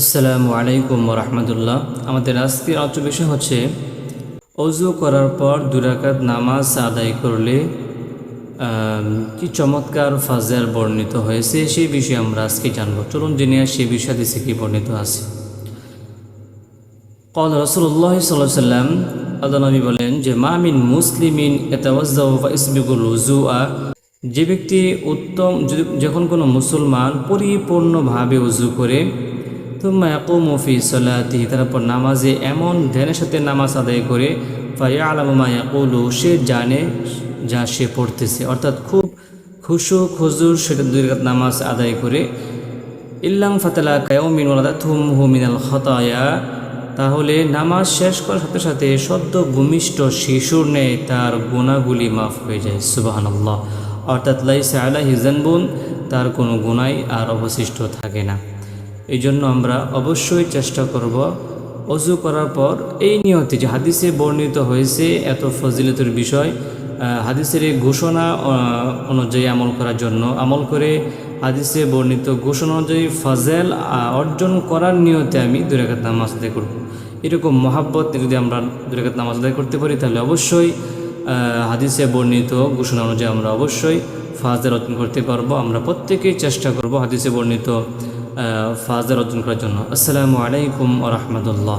আসসালামু আলাইকুম রহমতুল্লাহ আমাদের আজকের আলোচ্য বিষয় হচ্ছে, অজু করার পর দুরাকাত নামাজ আদায় করলে কি চমৎকার ফাজার বর্ণিত হয়েছে সেই বিষয়ে আমরা আজকে জানব। চলুন জেনে আসি সেই বিষয়ে হাদিসে কি বর্ণিত আছে। কল রসুল্লাহ সাল্লাহ সাল্লাম আদানবী বলেন যে মামিন মুসলিমিন ইসবিগুল উজুআ যে ব্যক্তি উত্তম যখন কোনো মুসলমান পরিপূর্ণভাবে উজু করে তুম্মা সলাতি, তারপর নামাজে এমন ধ্যানের সাথে নামাজ আদায় করে ফাইয়া আলামা ইয়াকুলু, সে জানে যা সে পড়তেছে। অর্থাৎ খুব খুশু, খুজুর, সেটা দুই রাকাত নামাজ আদায় করে, ইল্লাম ফাতালা কায়মিন ওয়ালাদাতুহুম মিনাল খতায়া, তাহলে নামাজ শেষ করার সাথে সাথে সদ্য ভূমিষ্ঠ শিশুর ন্যায় তার গুণাগুলি মাফ হয়ে যায়। সুবাহান্লাহ অর্থাৎ লাইসা আলাহি জানবুন তার কোনো গুণাই আর অবশিষ্ট থাকে না। এই জন্য আমরা অবশ্যই চেষ্টা করব অজু করার পর এই নিয়তে যে হাদিসে বর্ণিত হয়েছে এত ফজিলতের বিষয় হাদিসের এই ঘোষণা অনুযায়ী আমল করার জন্য। আমল করে হাদিসে বর্ণিত ঘোষণা অনুযায়ী ফজেল অর্জন করার নিয়তে আমি দুরাকাত নামাজ আদায় করব। এরকম মহাব্বত যদি আমরা দুরাকাত নামাজ আদায় করতে পারি, তাহলে অবশ্যই হাদিসে বর্ণিত ঘোষণা অনুযায়ী আমরা অবশ্যই ফাজেল অর্জন করতে পারব। আমরা প্রত্যেকেই চেষ্টা করব হাদিসে বর্ণিত ফাজের অর্জন করার জন্য আসসালামু আলাইকুম আ রহমতুল্লাহ